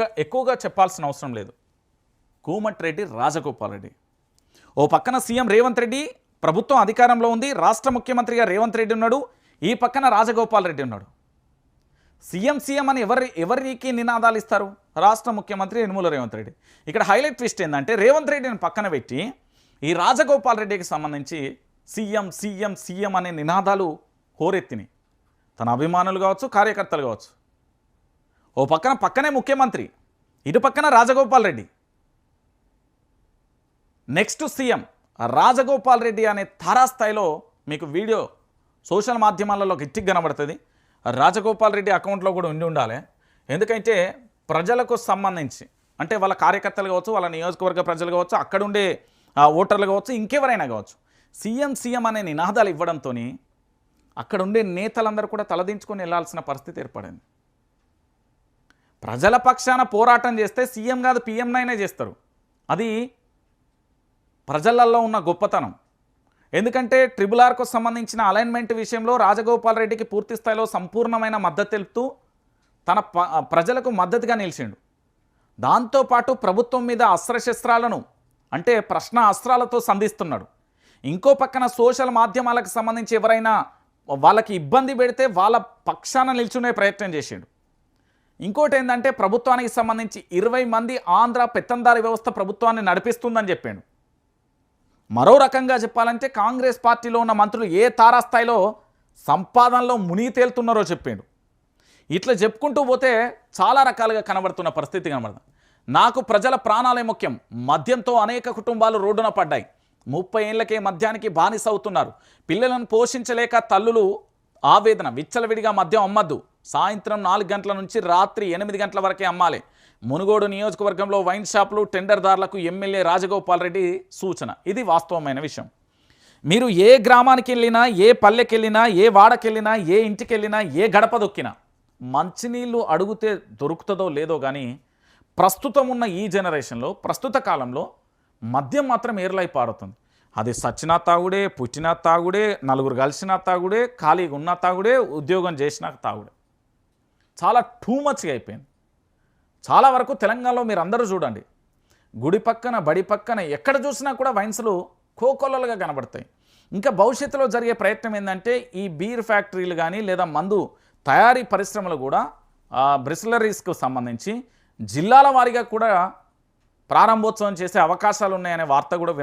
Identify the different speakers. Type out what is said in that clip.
Speaker 1: ఎక్కువ ఎక్కువగా చెప్పాల్సిన అవసరం లేదు. కోమటిరెడ్డి రాజగోపాల్ రెడ్డి. ఓ పక్కన సీఎం రేవంత్ రెడ్డి ప్రభుత్వం అధికారంలో ఉంది రాష్ట్ర ముఖ్యమంత్రిగా రేవంత్ రెడ్డి ఉన్నాడు ఈ పక్కన రాజగోపాల్ రెడ్డి ఉన్నాడు. సీఎం సీఎం అని ఎవరి ఎవరికి నినాదాలు ఇస్తారు? రాష్ట్ర ముఖ్యమంత్రి యనుమల రేవంత్ రెడ్డి. ఇక్కడ హైలైట్ ట్విస్ట్ ఏంటంటే రేవంత్ రెడ్డిని పక్కన పెట్టి ఈ రాజగోపాల్ రెడ్డికి సంబంధించి సీఎం సీఎం సీఎం అనే నినాదాలు హోరెత్తిని తన అభిమానులు కావచ్చు కార్యకర్తలు కావచ్చు. ఓ పక్కన పక్కనే ముఖ్యమంత్రి ఇటు పక్కన రాజగోపాల్ రెడ్డి. నెక్స్ట్ సీఎం రాజగోపాల్ రెడ్డి అనే తారాస్థాయిలో మీకు వీడియో సోషల్ మాధ్యమాలలో గట్టిగా కనబడుతుంది. రాజగోపాల్ రెడ్డి అకౌంట్లో కూడా ఉండి ఉండాలి. ఎందుకంటే ప్రజలకు సంబంధించి అంటే వాళ్ళ కార్యకర్తలు కావచ్చు వాళ్ళ నియోజకవర్గ ప్రజలు కావచ్చు అక్కడ ఉండే ఓటర్లు కావచ్చు ఇంకెవరైనా కావచ్చు సీఎం సీఎం అనే నినాదాలు ఇవ్వడంతో అక్కడ ఉండే నేతలందరూ కూడా తలదించుకొని వెళ్ళాల్సిన పరిస్థితి ఏర్పడింది. ప్రజల పక్షాన పోరాటం చేస్తే సీఎం కాదు పీఎంనైనా చేస్తారు. అది ప్రజలల్లో ఉన్న గొప్పతనం. ఎందుకంటే ట్రిబుల్ ఆర్కు సంబంధించిన అలైన్మెంట్ విషయంలో రాజగోపాల్ రెడ్డికి పూర్తి స్థాయిలో సంపూర్ణమైన మద్దతు తెలుపుతూ తన ప ప్రజలకు మద్దతుగా నిలిచిండు. దాంతోపాటు ప్రభుత్వం మీద అస్త్రశస్త్రాలను అంటే ప్రశ్న అస్త్రాలతో సంధిస్తున్నాడు. ఇంకో పక్కన సోషల్ మాధ్యమాలకు సంబంధించి ఎవరైనా వాళ్ళకి ఇబ్బంది పెడితే వాళ్ళ పక్షాన నిల్చునే ప్రయత్నం చేసిండు. ఇంకోటి ఏంటంటే ప్రభుత్వానికి సంబంధించి ఇరవై మంది ఆంధ్ర పెత్తందారి వ్యవస్థ ప్రభుత్వాన్ని నడిపిస్తుందని చెప్పాడు. మరో రకంగా చెప్పాలంటే కాంగ్రెస్ పార్టీలో ఉన్న మంత్రులు ఏ తారాస్థాయిలో సంపాదనలో మునిగి తేలుతున్నారో చెప్పాడు. ఇట్లా చెప్పుకుంటూ పోతే చాలా రకాలుగా కనబడుతున్న పరిస్థితి కనబడుతుంది నాకు ప్రజల ప్రాణాలే ముఖ్యం. మద్యంతో అనేక కుటుంబాలు రోడ్డున పడ్డాయి. ముప్పై ఏళ్ళకే మద్యానికి బానిస అవుతున్నారు. పిల్లలను పోషించలేక తల్లులు ఆవేదన విచ్చలవిడిగా మద్యం అమ్మద్దు. సాయంత్రం నాలుగు గంటల నుంచి రాత్రి ఎనిమిది గంటల వరకే అమ్మాలి. మునుగోడు నియోజకవర్గంలో వైన్ షాపులు టెండర్దారులకు ఎమ్మెల్యే రాజగోపాల్ రెడ్డి సూచన. ఇది వాస్తవమైన విషయం. మీరు ఏ గ్రామానికి వెళ్ళినా ఏ పల్లెకి వెళ్ళినా ఏ వాడకెళ్ళినా ఏ ఇంటికి వెళ్ళినా ఏ గడప దొక్కినా మంచినీళ్ళు అడుగుతే దొరుకుతుందో లేదో కానీ ప్రస్తుతం ఉన్న ఈ జనరేషన్లో ప్రస్తుత కాలంలో మద్యం మాత్రం ఏర్లై పారుతుంది అది సచ్చినా తాగుడే పుట్టినా తాగుడే నలుగురు కలిసినా తాగుడే ఖాళీగా ఉన్న తాగుడే ఉద్యోగం చేసినా తాగుడే. చాలా టూ మచ్గా అయిపోయింది. చాలా వరకు తెలంగాణలో మీరు అందరూ చూడండి. గుడి పక్కన బడి పక్కన ఎక్కడ చూసినా కూడా వైన్స్లు కోకొల్లలుగా కనబడతాయి. ఇంకా భవిష్యత్తులో జరిగే ప్రయత్నం ఏంటంటే ఈ బీర్ ఫ్యాక్టరీలు కానీ లేదా మందు తయారీ పరిశ్రమలు కూడా బ్రిస్లరీస్కు సంబంధించి జిల్లాల వారీగా కూడా ప్రారంభోత్సవం చేసే అవకాశాలు ఉన్నాయనే వార్త కూడా విన